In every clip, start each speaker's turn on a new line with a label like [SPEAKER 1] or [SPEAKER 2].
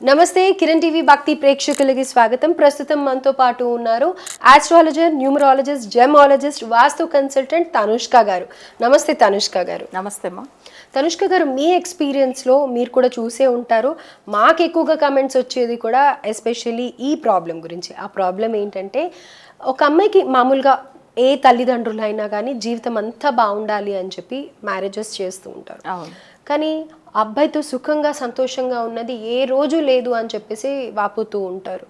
[SPEAKER 1] నమస్తే కిరణ్ టీవీ భక్తి ప్రేక్షకులకి స్వాగతం. ప్రస్తుతం మనతో పాటు ఉన్నారు astrologer numerologist gemologist vastu consultant Tanushka గారు. నమస్తే తనుష్క గారు.
[SPEAKER 2] నమస్తే అమ్మా.
[SPEAKER 1] తనుష్క గారు మీ ఎక్స్పీరియన్స్లో మీరు కూడా చూసే ఉంటారు. మాకు ఎక్కువగా కమెంట్స్ వచ్చేది కూడా ఎస్పెషల్లీ ఈ ప్రాబ్లం గురించి. ఆ ప్రాబ్లం ఏంటంటే ఒక అమ్మాయికి మామూలుగా ఏ తల్లిదండ్రులు అయినా కానీ జీవితం అంతా బాగుండాలి అని చెప్పి మ్యారేజెస్ చేస్తూ ఉంటారు. కానీ అబ్బాయితో సుఖంగా సంతోషంగా ఉన్నది ఏ రోజు లేదు అని చెప్పేసి వాపోతూ ఉంటారు.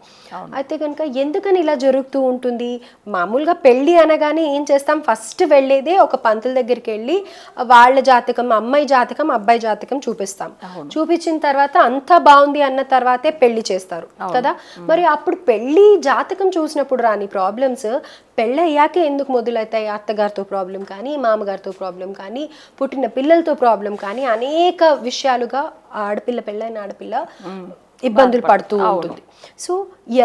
[SPEAKER 1] అయితే కనుక ఎందుకని ఇలా జరుగుతూ ఉంటుంది? మామూలుగా పెళ్ళి అనగానే ఏం చేస్తాం? ఫస్ట్ వెళ్ళేదే ఒక పంతుల దగ్గరికి వెళ్ళి వాళ్ళ జాతకం అమ్మాయి జాతకం అబ్బాయి జాతకం చూపిస్తాం. చూపించిన తర్వాత అంతా బాగుంది అన్న తర్వాతే పెళ్ళి చేస్తారు. కదా? మరి అప్పుడు పెళ్ళి జాతకం చూసినప్పుడు రాని ప్రాబ్లమ్స్ పెళ్ళి అయ్యాకే ఎందుకు మొదలవుతాయి? అత్తగారితో ప్రాబ్లం కానీ మామగారితో ప్రాబ్లం కానీ పుట్టిన పిల్లలతో ప్రాబ్లం కానీ అనేక విషయాలుగా ఆడపిల్ల పెళ్ళైన ఆడపిల్ల ఇబ్బందులు పడుతూ ఉంటుంది. సో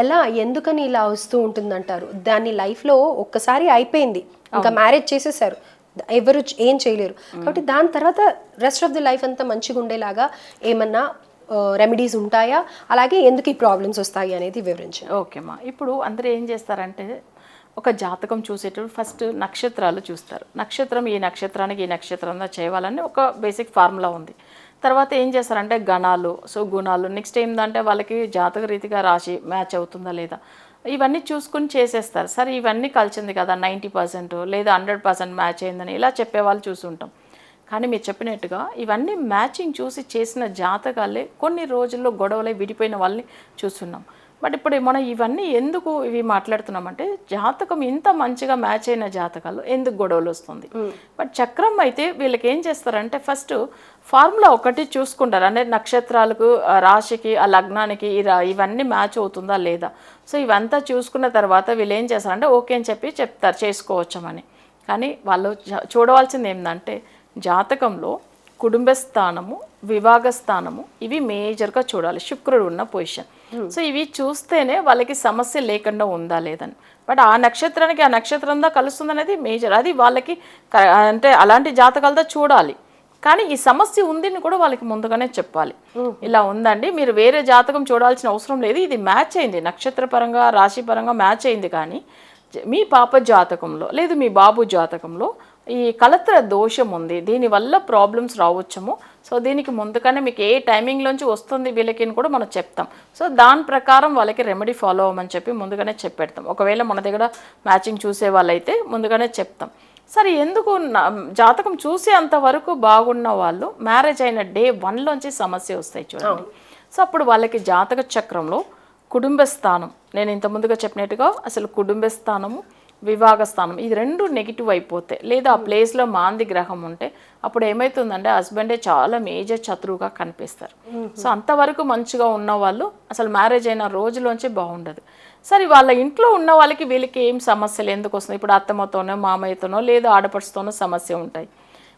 [SPEAKER 1] ఎలా ఎందుకని ఇలా వస్తూ ఉంటుంది అంటారు దాన్ని లైఫ్లో ఒక్కసారి అయిపోయింది. ఇంకా మ్యారేజ్ చేసేసారు. ఎవరు ఏం చేయలేరు. కాబట్టి దాని తర్వాత రెస్ట్ ఆఫ్ ది లైఫ్ అంతా మంచిగా ఉండేలాగా ఏమన్నా రెమెడీస్ ఉంటాయా? అలాగే ఎందుకు ఈ ప్రాబ్లమ్స్ వస్తాయి అనేది వివరించండి.
[SPEAKER 2] ఓకే అమ్మా. ఇప్పుడు అందరూ ఏం చేస్తారంటే ఒక జాతకం చూసేటప్పుడు ఫస్ట్ నక్షత్రాలు చూస్తారు. నక్షత్రం ఈ నక్షత్రానికి ఈ నక్షత్రంలో చేయాలని ఒక బేసిక్ ఫార్ములా ఉంది. తర్వాత ఏం చేస్తారంటే గణాలు. సో గుణాలు. నెక్స్ట్ ఏంటంటే వాళ్ళకి జాతక రీతిగా రాశి మ్యాచ్ అవుతుందా లేదా? ఇవన్నీ చూసుకుని చేసేస్తారు. సరే ఇవన్నీ కలిసింది కదా నైంటీ పర్సెంట్ లేదా హండ్రెడ్ పర్సెంట్ మ్యాచ్ అయిందని ఇలా చెప్పేవాళ్ళు చూసుంటాం. కానీ మీరు చెప్పినట్టుగా ఇవన్నీ మ్యాచింగ్ చూసి చేసిన జాతకాలే కొన్ని రోజుల్లో గొడవలే విడిపోయిన వాళ్ళని చూస్తున్నాం. బట్ ఇప్పుడు మనం ఇవన్నీ ఎందుకు ఇవి మాట్లాడుతున్నామంటే జాతకం ఇంత మంచిగా మ్యాచ్ అయిన జాతకాలు ఎందుకు గొడవలు వస్తుంది? బట్ చక్రం అయితే వీళ్ళకి ఏం చేస్తారంటే ఫస్ట్ ఫార్ములా ఒకటి చూసుకుంటారు. అంటే నక్షత్రాలకు రాశికి ఆ లగ్నానికి ఇవన్నీ మ్యాచ్ అవుతుందా లేదా? సో ఇవంతా చూసుకున్న తర్వాత వీళ్ళు ఏం చేస్తారంటే ఓకే అని చెప్పి చెప్తారు చేసుకోవచ్చమని. కానీ వాళ్ళు చూడవలసింది ఏంటంటే జాతకంలో కుటుంబ స్థానము వివాహ స్థానము ఇవి మేజర్గా చూడాలి. శుక్రుడు ఉన్న పొజిషన్ సో ఇవి చూస్తేనే వాళ్ళకి సమస్య లేకుండా ఉందా లేదని. బట్ ఆ నక్షత్రానికి ఆ నక్షత్రంతో కలుస్తుంది అనేది మేజర్. అది వాళ్ళకి అంటే అలాంటి జాతకాలతో చూడాలి. కానీ ఈ సమస్య ఉందని కూడా వాళ్ళకి ముందుగానే చెప్పాలి. ఇలా ఉందండి. మీరు వేరే జాతకం చూడాల్సిన అవసరం లేదు. ఇది మ్యాచ్ అయింది. నక్షత్ర పరంగా రాశి పరంగా మ్యాచ్ అయింది కానీ మీ పాప జాతకంలో లేదు మీ బాబు జాతకంలో ఈ కలత్ర దోషం ఉంది. దీనివల్ల ప్రాబ్లమ్స్ రావచ్చేమో. సో దీనికి ముందుగానే మీకు ఏ టైమింగ్లోంచి వస్తుంది వీళ్ళకి కూడా మనం చెప్తాం. సో దాని ప్రకారం వాళ్ళకి రెమెడీ ఫాలో అవ్వమని చెప్పి ముందుగానే చెప్పెడతాం. ఒకవేళ మన దగ్గర మ్యాచింగ్ చూసే వాళ్ళైతే ముందుగానే చెప్తాం. సరే ఎందుకు జాతకం చూసేంత వరకు బాగున్న వాళ్ళు మ్యారేజ్ అయిన డే వన్లోంచి సమస్య వస్తాయి చూడండి. సో అప్పుడు వాళ్ళకి జాతక చక్రంలో కుటుంబ స్థానం. నేను ఇంత ముందుగా చెప్పినట్టుగా అసలు కుటుంబ స్థానము వివాహ స్థానం ఇది రెండు నెగిటివ్ అయిపోతాయి లేదా ఆ ప్లేస్లో మాంది గ్రహం ఉంటే అప్పుడు ఏమవుతుందంటే హస్బెండే చాలా మేజర్ శత్రువుగా కనిపిస్తారు. సో అంతవరకు మంచిగా ఉన్న వాళ్ళు అసలు మ్యారేజ్ అయిన రోజులోంచి బాగుండదు. సరే వాళ్ళ ఇంట్లో ఉన్న వాళ్ళకి వీళ్ళకి ఏం సమస్యలు? ఎందుకు వస్తున్నాయి? ఇప్పుడు అత్తమ్మతోనో మామయ్యతోనో లేదా ఆడపడుచుతోనో సమస్య ఉంటాయి.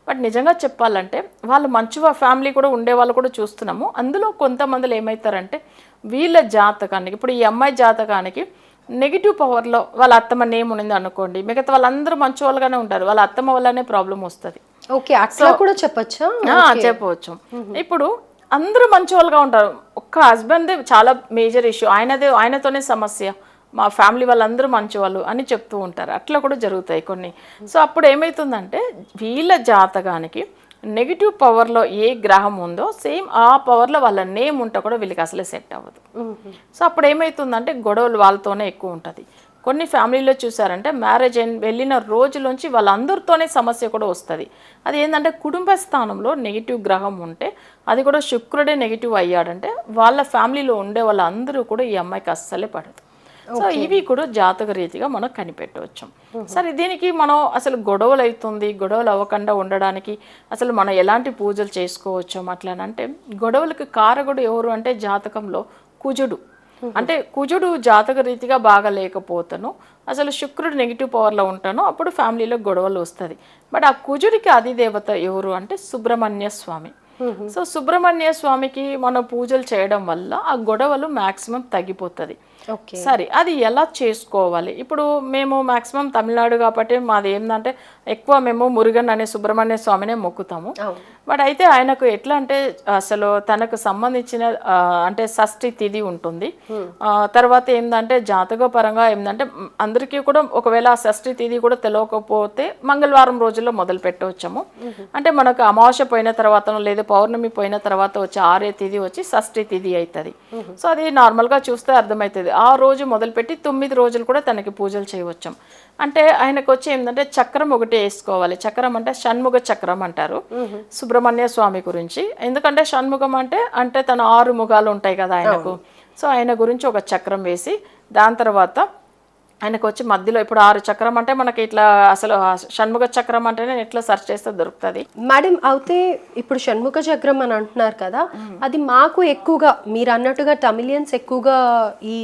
[SPEAKER 2] బట్ నిజంగా చెప్పాలంటే వాళ్ళు మంచి ఫ్యామిలీ కూడా ఉండే వాళ్ళు కూడా చూస్తున్నాము. అందులో కొంతమందిలో ఏమవుతారంటే వీళ్ళ జాతకానికి ఇప్పుడు ఈ అమ్మాయి జాతకానికి నెగిటివ్ పవర్లో వాళ్ళ అత్తమ్మ నేమ్ ఉంది అనుకోండి మిగతా వాళ్ళందరూ మంచి వాళ్ళగానే ఉంటారు వాళ్ళ అత్తమ్మ వల్లనే ప్రాబ్లం వస్తుంది.
[SPEAKER 1] ఓకే అట్లా కూడా చెప్పొచ్చా?
[SPEAKER 2] చెప్పవచ్చు. ఇప్పుడు అందరూ మంచి వాళ్ళుగా ఉంటారు. ఒక్క హస్బెండ్ చాలా మేజర్ ఇష్యూ ఆయనదే ఆయనతోనే సమస్య. మా ఫ్యామిలీ వాళ్ళందరూ మంచి వాళ్ళు అని చెప్తూ ఉంటారు. అట్లా కూడా జరుగుతాయి కొన్ని. సో అప్పుడు ఏమవుతుందంటే వీళ్ళ జాతకానికి నెగిటివ్ పవర్లో ఏ గ్రహం ఉందో సేమ్ ఆ పవర్లో వాళ్ళ నేమ్ ఉంటే కూడా వీళ్ళకి అసలే సెట్ అవ్వదు. సో అప్పుడు ఏమవుతుందంటే గొడవలు వాళ్ళతోనే ఎక్కువ ఉంటుంది. కొన్ని ఫ్యామిలీలో చూసారంటే మ్యారేజ్ అయిన వెళ్ళిన రోజులోంచి వాళ్ళందరితోనే సమస్య కూడా వస్తుంది. అది ఏంటంటే కుటుంబ స్థానంలో నెగిటివ్ గ్రహం ఉంటే అది కూడా శుక్రుడే నెగిటివ్ అయ్యాడంటే వాళ్ళ ఫ్యామిలీలో ఉండే వాళ్ళందరూ కూడా ఈ అమ్మాయికి అస్సలే పడదు. సో ఇవి కూడా జాతక రీతిగా మనం కనిపెట్టవచ్చు. సరే దీనికి మనం అసలు గొడవలు అవుతుంది గొడవలు అవ్వకుండా ఉండడానికి అసలు మనం ఎలాంటి పూజలు చేసుకోవచ్చు అట్లానంటే గొడవలకు కారకుడు ఎవరు అంటే జాతకంలో కుజుడు. అంటే కుజుడు జాతక రీతిగా బాగా లేకపోతాను అసలు శుక్రుడు నెగిటివ్ పవర్లో ఉంటాను అప్పుడు ఫ్యామిలీలో గొడవలు వస్తుంది. బట్ ఆ కుజుడికి అధిదేవత ఎవరు అంటే సుబ్రహ్మణ్య స్వామి. సో సుబ్రహ్మణ్య స్వామికి మనం పూజలు చేయడం వల్ల ఆ గొడవలు మ్యాక్సిమం తగ్గిపోతుంది. సరే అది ఎలా చేసుకోవాలి? ఇప్పుడు మేము మాక్సిమం తమిళనాడు కాబట్టి మాది ఏంటంటే ఎక్కువ మేము మురుగన్ అనే సుబ్రహ్మణ్య స్వామినే మొక్కుతాము. బట్ అయితే ఆయనకు ఎట్లా అంటే అసలు తనకు సంబంధించిన అంటే షష్ఠి తిథి ఉంటుంది. తర్వాత ఏంటంటే జాతక పరంగా ఏంటంటే అందరికీ కూడా ఒకవేళ ఆ షష్ఠి తిథి కూడా తెలియకపోతే మంగళవారం రోజుల్లో మొదలు పెట్టవచ్చాము. అంటే మనకు అమావాస్య పోయిన తర్వాత లేదా పౌర్ణమి పోయిన తర్వాత వచ్చే ఆరే తిథి వచ్చి షష్ఠి తిథి అవుతుంది సో అది నార్మల్గా చూస్తే అర్థమవుతుంది ఆ రోజు మొదలుపెట్టి తొమ్మిది రోజులు కూడా తనకి పూజలు చేయవచ్చాం. అంటే ఆయనకు వచ్చి ఏంటంటే చక్రం ఒకటి వేసుకోవాలి. చక్రం అంటే షణ్ముఖ చక్రం అంటారు. సుబ్రహ్మణ్య స్వామి గురించి. ఎందుకంటే షణ్ముఖం అంటే అంటే తన ఆరు ముఖాలు ఉంటాయి కదా ఆయనకు. సో ఆయన గురించి ఒక చక్రం వేసి దాని తర్వాత ఆయనకు వచ్చి మధ్యలో ఇప్పుడు ఆరు చక్రం అంటే మనకి ఇట్లా అసలు షణ్ముఖ చక్రం అంటేనే ఎట్లా సెర్చ్ చేస్తే దొరుకుతుంది.
[SPEAKER 1] మేడం అయితే ఇప్పుడు షణ్ముఖ చక్రం అని అంటున్నారు కదా అది మాకు ఎక్కువగా మీరు అన్నట్టుగా తమిళియన్స్ ఎక్కువగా ఈ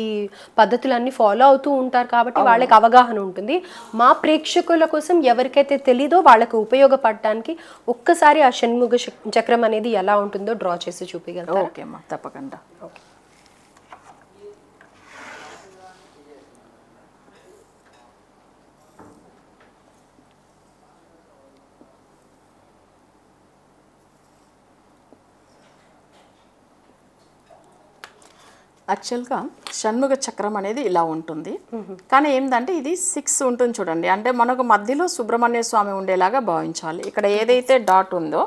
[SPEAKER 1] పద్ధతులన్నీ ఫాలో అవుతూ ఉంటారు కాబట్టి వాళ్ళకి అవగాహన ఉంటుంది. మా ప్రేక్షకుల కోసం ఎవరికైతే తెలీదో వాళ్ళకి ఉపయోగపడటానికి ఒక్కసారి ఆ షణ్ముఖ చక్- చక్రం అనేది ఎలా ఉంటుందో డ్రా చేసి చూపించగలరు
[SPEAKER 2] ఓకే అమ్మా తప్పకుండా. యాక్చువల్గా షణ్ముఖ చక్రం అనేది ఇలా ఉంటుంది. కానీ ఏంటంటే ఇది సిక్స్ ఉంటుంది చూడండి. అంటే మనకు మధ్యలో సుబ్రహ్మణ్య స్వామి ఉండేలాగా భావించాలి. ఇక్కడ ఏదైతే డాట్ ఉందో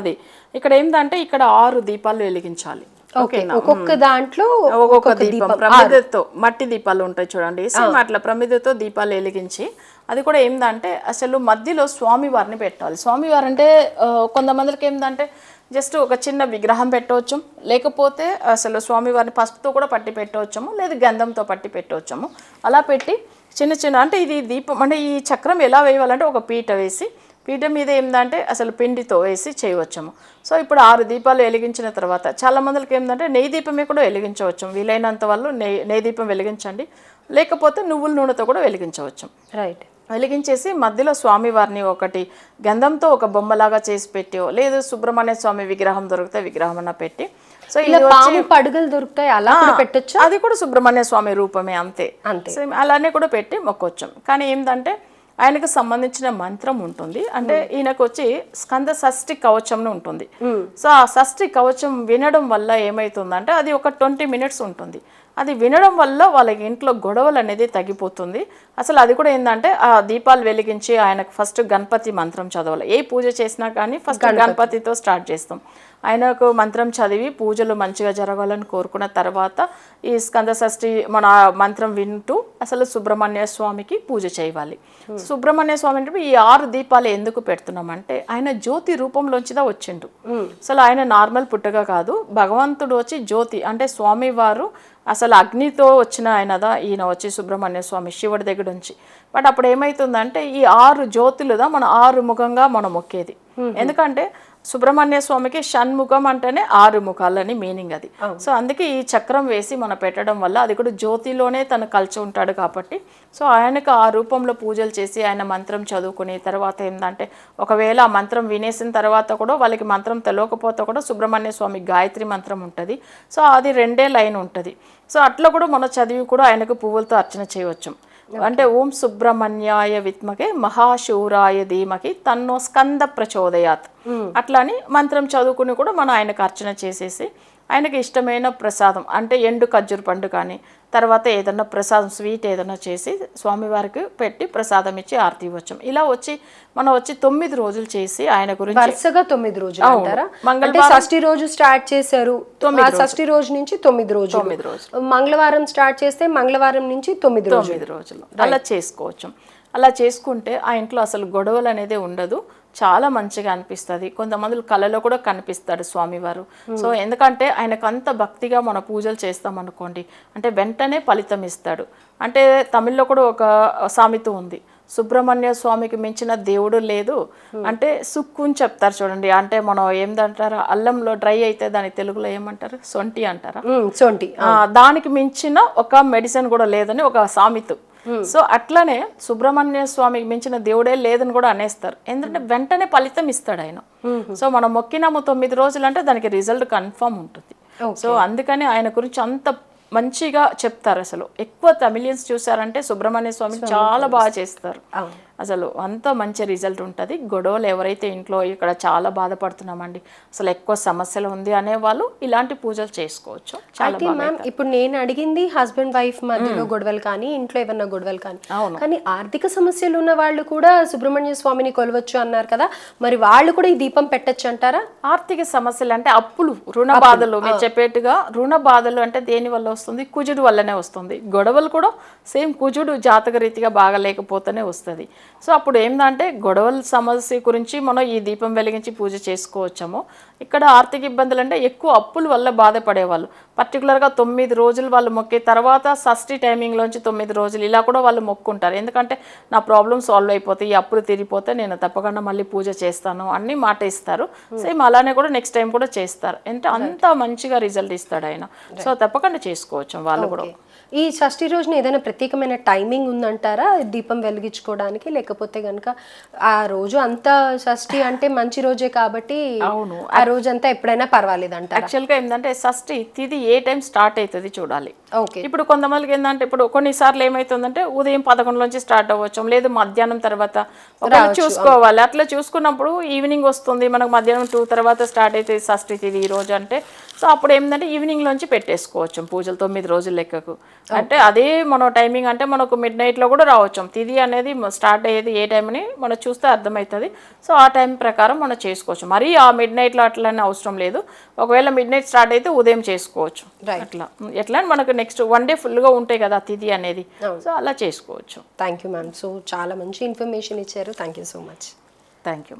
[SPEAKER 2] అది. ఇక్కడ ఏంటంటే ఇక్కడ ఆరు దీపాలు వెలిగించాలి.
[SPEAKER 1] ఓకే ఒక్కొక్క దాంట్లో
[SPEAKER 2] ఒక్కొక్క దీపం. ప్రమిదతో మట్టి దీపాలు ఉంటాయి చూడండి. సేమ్ అట్లా ప్రమిదతో దీపాలు వెలిగించి అది కూడా ఏందంటే అసలు మధ్యలో స్వామి వారిని పెట్టాలి. స్వామి వారు అంటే కొంతమందికి ఏంటంటే జస్ట్ ఒక చిన్న విగ్రహం పెట్టవచ్చు లేకపోతే అసలు స్వామి వారిని పసుపుతో కూడా పట్టి పెట్టవచ్చము లేదా గంధంతో పట్టి పెట్టవచ్చము. అలా పెట్టి చిన్న చిన్న అంటే ఇది దీపం అంటే ఈ చక్రం ఎలా వేయాలంటే ఒక పీట వేసి పీట మీద ఏంటంటే అసలు పిండితో వేసి చేయవచ్చాము. సో ఇప్పుడు ఆరు దీపాలు వెలిగించిన తర్వాత చాలా మందికి ఏంటంటే నెయ్యి దీపమే కూడా వెలిగించవచ్చు వీలైనంత వాళ్ళు నెయ్యి నెయ్యి దీపం వెలిగించండి. లేకపోతే నువ్వుల నూనెతో కూడా వెలిగించవచ్చు
[SPEAKER 1] రైట్
[SPEAKER 2] వెలిగించేసి మధ్యలో స్వామివారిని ఒకటి గంధంతో ఒక బొమ్మలాగా చేసి పెట్టో. లేదు సుబ్రహ్మణ్య స్వామి విగ్రహం దొరికితే విగ్రహం అన్న పెట్టి. సో
[SPEAKER 1] ఇలా పాము పడుగలు దొరుకుతాయి అలా పెట్టొచ్చు?
[SPEAKER 2] అది కూడా సుబ్రహ్మణ్య స్వామి రూపమే అంతే.
[SPEAKER 1] అంతే.
[SPEAKER 2] అలానే కూడా పెట్టి మొక్కొచ్చాం. కానీ ఏంటంటే ఆయనకు సంబంధించిన మంత్రం ఉంటుంది. అంటే ఈయనకు వచ్చి స్కంద షష్ఠి కవచంను ఉంటుంది. సో ఆ షష్ఠి కవచం వినడం వల్ల ఏమవుతుందంటే అది ఒక ట్వంటీ మినిట్స్ ఉంటుంది. అది వినడం వల్ల వాళ్ళకి ఇంట్లో గొడవలు అనేది తగ్గిపోతుంది. అసలు అది కూడా ఏంటంటే ఆ దీపాలు వెలిగించి ఆయనకు ఫస్ట్ గణపతి మంత్రం చదవాలి. ఏ పూజ చేసినా కానీ ఫస్ట్ గణపతితో స్టార్ట్ చేస్తాం. ఆయనకు మంత్రం చదివి పూజలు మంచిగా జరగాలని కోరుకున్న తర్వాత ఈ స్కంద షష్ఠి మన మంత్రం వింటూ అసలు సుబ్రహ్మణ్య స్వామికి పూజ చేయాలి. సుబ్రహ్మణ్య స్వామి అంటే ఈ ఆరు దీపాలు ఎందుకు పెడుతున్నామంటే ఆయన జ్యోతి రూపంలోంచిదా వచ్చిండు. అసలు ఆయన నార్మల్ పుట్టగా కాదు భగవంతుడు వచ్చి జ్యోతి అంటే స్వామి వారు అసలు అగ్నితో వచ్చిన ఆయనదా? ఈయన వచ్చి సుబ్రహ్మణ్య స్వామి శివుడి దగ్గర నుంచి. బట్ అప్పుడు ఏమవుతుందంటే ఈ ఆరు జ్యోతులుదా? మన ఆరు ముఖంగా మనం మొక్కేది. ఎందుకంటే సుబ్రహ్మణ్య స్వామికి షణ్ముఖం అంటేనే ఆరు ముఖాలని మీనింగ్ అది. సో అందుకే ఈ చక్రం వేసి మనం పెట్టడం వల్ల అది కూడా జ్యోతిలోనే తను కలిసి ఉంటాడు కాబట్టి. సో ఆయనకు ఆ రూపంలో పూజలు చేసి ఆయన మంత్రం చదువుకుని తర్వాత ఏంటంటే ఒకవేళ ఆ మంత్రం వినేసిన తర్వాత కూడా వాళ్ళకి మంత్రం తెలియకపోతే కూడా సుబ్రహ్మణ్య స్వామి గాయత్రి మంత్రం ఉంటుంది. సో అది రెండే లైన్ ఉంటుంది. సో అట్లా కూడా మనం చదివి కూడా ఆయనకు పువ్వులతో అర్చన చేయవచ్చు. అంటే ఓం సుబ్రహ్మణ్యాయ విత్మకే మహాశూరాయ ధీమకి తన్నో స్కంద ప్రచోదయాత్. అట్లా అని మంత్రం చదువుకుని కూడా మనం ఆయనకు అర్చన చేసేసి ఆయనకి ఇష్టమైన ప్రసాదం అంటే ఎండు ఖర్జూర పండు కానీ తర్వాత ఏదన్నా ప్రసాదం స్వీట్ ఏదన్నా చేసి స్వామివారికి పెట్టి ప్రసాదం ఇచ్చి ఆరతి ఇవ్వచ్చాం. ఇలా వచ్చి మనం వచ్చి తొమ్మిది రోజులు చేసి ఆయన గురించి
[SPEAKER 1] వరుసగా తొమ్మిది రోజులు అంటారా?
[SPEAKER 2] మంగళవారం-
[SPEAKER 1] షష్ఠి రోజు స్టార్ట్ చేశారు. ఆ షష్ఠి రోజు నుంచి తొమ్మిది రోజులు.
[SPEAKER 2] తొమ్మిది రోజులు.
[SPEAKER 1] మంగళవారం స్టార్ట్ చేస్తే మంగళవారం నుంచి తొమ్మిది రోజులు.
[SPEAKER 2] తొమ్మిది రోజులు. అలా చేసుకోవచ్చు. అలా చేసుకుంటే ఆ ఇంట్లో అసలు గొడవలు అనేది ఉండదు. చాలా మంచిగా అనిపిస్తుంది. కొంతమంది కళలో కూడా కనిపిస్తాడు స్వామివారు. సో ఎందుకంటే ఆయనకు అంత భక్తిగా మన పూజలు చేస్తాం అనుకోండి అంటే వెంటనే ఫలితం ఇస్తాడు. అంటే తమిళ్ళో కూడా ఒక సామెత ఉంది. సుబ్రహ్మణ్య స్వామికి మించిన దేవుడు లేదు. అంటే సుక్కు అని చెప్తారు చూడండి. అంటే మనం ఏందంటారు? అల్లంలో డ్రై అయితే దాని తెలుగులో ఏమంటారు? సొంటి అంటారా?
[SPEAKER 1] ఉమ్, సొంటి.
[SPEAKER 2] దానికి మించిన ఒక మెడిసిన్ కూడా లేదని ఒక సామెత. సో అట్లనే సుబ్రహ్మణ్య స్వామికి మించిన దేవుడే లేదని కూడా అనేస్తారు. ఎందుకంటే వెంటనే ఫలితం ఇస్తాడు ఆయన. సో మనం మొక్కినాము తొమ్మిది రోజులు అంటే దానికి రిజల్ట్ కన్ఫర్మ్ ఉంటుంది. సో అందుకని ఆయన గురించి అంత మంచిగా చెప్తారు అసలు. ఎక్కువ తమిళియన్స్ చూసారంటే సుబ్రహ్మణ్య స్వామి చాలా బాగా చేస్తారు. అసలు అంత మంచి రిజల్ట్ ఉంటుంది. గొడవలు ఎవరైతే ఇంట్లో ఇక్కడ చాలా బాధపడుతున్నామండి అసలు ఎక్కువ సమస్యలు ఉంది అనే వాళ్ళు ఇలాంటి పూజలు చేసుకోవచ్చు.
[SPEAKER 1] అయితే మ్యామ్ ఇప్పుడు నేను అడిగింది హస్బెండ్ వైఫ్ మధ్యలో గొడవలు కానీ ఇంట్లో ఏమన్నా గొడవలు కానీ. కానీ ఆర్థిక సమస్యలు ఉన్న వాళ్ళు కూడా సుబ్రహ్మణ్య స్వామిని కొలవచ్చు అన్నారు కదా. మరి వాళ్ళు కూడా ఈ దీపం పెట్టచ్చు అంటారా?
[SPEAKER 2] ఆర్థిక సమస్యలు అంటే అప్పులు రుణ బాధలు. మీరు చెప్పేట్టుగా రుణ బాధలు అంటే దేని వల్ల వస్తుంది? కుజుడు వల్లనే వస్తుంది. గొడవలు కూడా సేమ్ కుజుడు జాతక రీతిగా బాగలేకపోతేనే వస్తుంది. సో అప్పుడు ఏంటంటే గొడవల సమస్య గురించి మనం ఈ దీపం వెలిగించి పూజ చేసుకోవచ్చాము. ఇక్కడ ఆర్థిక ఇబ్బందులు అంటే ఎక్కువ అప్పుల వల్ల బాధపడేవాళ్ళు. పర్టికులర్గా తొమ్మిది రోజులు వాళ్ళు మొక్కే తర్వాత షష్ఠి టైమింగ్లోంచి తొమ్మిది రోజులు ఇలా కూడా వాళ్ళు మొక్కుంటారు. ఎందుకంటే నా ప్రాబ్లమ్ సాల్వ్ అయిపోతాయి ఈ అప్పులు తీరిపోతే నేను తప్పకుండా మళ్ళీ పూజ చేస్తాను అన్ని మాట ఇస్తారు. సేమ్ అలానే కూడా నెక్స్ట్ టైం కూడా చేస్తారు. అంటే అంత మంచిగా రిజల్ట్ ఇస్తాడు ఆయన. సో తప్పకుండా చేసుకోవచ్చు వాళ్ళు కూడా.
[SPEAKER 1] ఈ షష్ఠి రోజున ఏదైనా ప్రత్యేకమైన టైమింగ్ ఉందంటారా? దీపం వెలిగించుకోవడానికి? లేకపోతే గనుక ఆ రోజు అంతా షష్ఠి అంటే మంచి రోజే కాబట్టి
[SPEAKER 2] అవును.
[SPEAKER 1] ఆ రోజు అంతా ఎప్పుడైనా పర్వాలేదు అంటారా
[SPEAKER 2] యాక్చువల్గా ఏంటంటే షష్ఠి తిది ఏ టైం స్టార్ట్ అవుతుంది చూడాలి.
[SPEAKER 1] ఓకే.
[SPEAKER 2] ఇప్పుడు కొంతమందికి ఏంటంటే ఇప్పుడు కొన్నిసార్లు ఏమవుతుందంటే ఉదయం పదకొండు నుంచి స్టార్ట్ అవ్వచ్చు లేదు మధ్యాహ్నం తర్వాత చూసుకోవాలి. అట్లా చూసుకున్నప్పుడు ఈవినింగ్ వస్తుంది మనకు మధ్యాహ్నం టూ తర్వాత స్టార్ట్ అవుతుంది షష్ఠి తిది ఈ రోజు అంటే. సో అప్పుడు ఏంటంటే ఈవినింగ్ నుంచి పెట్టేసుకోవచ్చు పూజలు తొమ్మిది రోజుల లెక్కకు. అంటే అదే మన టైమింగ్ అంటే మనకు మిడ్ నైట్లో కూడా రావచ్చు. తిది అనేది స్టార్ట్ అయ్యేది ఏ టైం అని మనం చూస్తే అర్థమవుతుంది. సో ఆ టైం ప్రకారం మనం చేసుకోవచ్చు. మరీ ఆ మిడ్ నైట్లో అట్లనే అవసరం లేదు. ఒకవేళ మిడ్ నైట్ స్టార్ట్ అయితే ఉదయం చేసుకోవచ్చు. అట్లా. ఎట్లా అని మనకు నెక్స్ట్ వన్ డే ఫుల్గా ఉంటాయి కదా తిథి అనేది. సో అలా చేసుకోవచ్చు.
[SPEAKER 1] థ్యాంక్ యూ మ్యామ్ సో చాలా మంచి ఇన్ఫర్మేషన్ ఇచ్చారు. Thank you so much
[SPEAKER 2] thank you